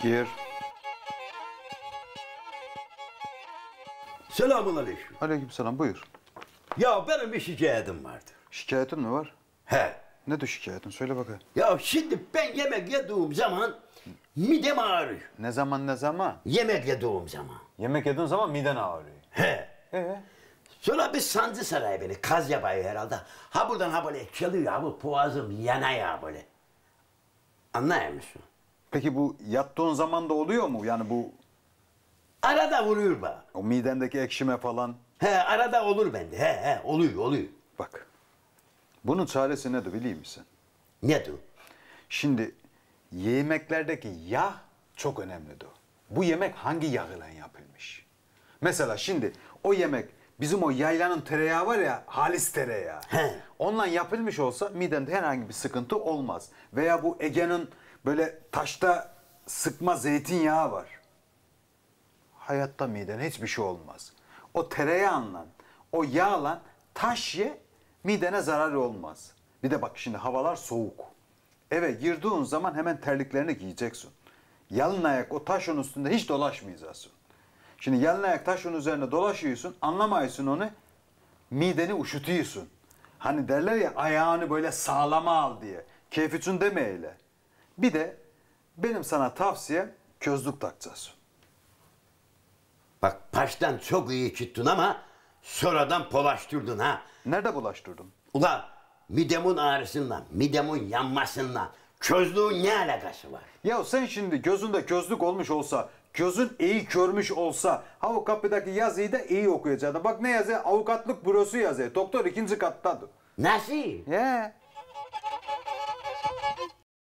Gir. Selamun aleyküm. Aleykümselam buyur. Ya benim bir şikayetim vardı. Şikayetin mi var? He. Nedir şikayetin? Söyle bakayım. Ya şimdi ben yemek yediğim zaman midem ağrıyor. Ne zaman ne zaman? Yemek yediğim zaman. Yemek yediğin zaman miden ağrıyor. He. Ee? Sonra bir sancı saray beni. Kaz yapıyor herhalde. Ha buradan ha böyle çalıyor. Ha bu boğazım yana ya böyle. Anlıyor musun? Peki bu yattığın zaman da oluyor mu? Yani bu Arada vuruyor bana. o midendeki ekşime falan. He arada olur bende. He he oluyor oluyor. Bak. Bunun çaresi nedir biliyor musun? Nedir? Şimdi yemeklerdeki yağ çok önemlidir. Bu yemek hangi yağ ile yapılmış? Mesela şimdi o yemek bizim o yaylanın tereyağı var ya halis tereyağı. He. Ondan yapılmış olsa midende herhangi bir sıkıntı olmaz. Veya bu Ege'nin böyle taşta sıkma zeytinyağı var. Hayatta midene hiçbir şey olmaz. O tereyağınla, o yağla taş ye, midene zararı olmaz. Bir de bak şimdi havalar soğuk. Eve girdiğin zaman hemen terliklerini giyeceksin. Yalın ayak o taşın üstünde hiç dolaşmayacaksın. Şimdi yalın ayak taşın üzerine dolaşıyorsun, anlamıyorsun onu, mideni uşutuyorsun. Hani derler ya ayağını böyle sağlama al diye. Keyif için deme öyle. Bir de benim sana tavsiyem közlük takacaksın. Bak baştan çok iyi çıktın ama sonradan polaştırdın ha. Nerede bulaştırdım? Ulan midemin ağrısından, midemin yanmasından çözdüğün ne alakası var? Ya sen şimdi gözünde gözlük olmuş olsa, gözün iyi görmüş olsa, ha o kapıdaki yazıyı da iyi okuyacaksın. Bak ne yazıyor? Avukatlık bürosu yazıyor. Doktor ikinci kattadır. Nasıl? Ye.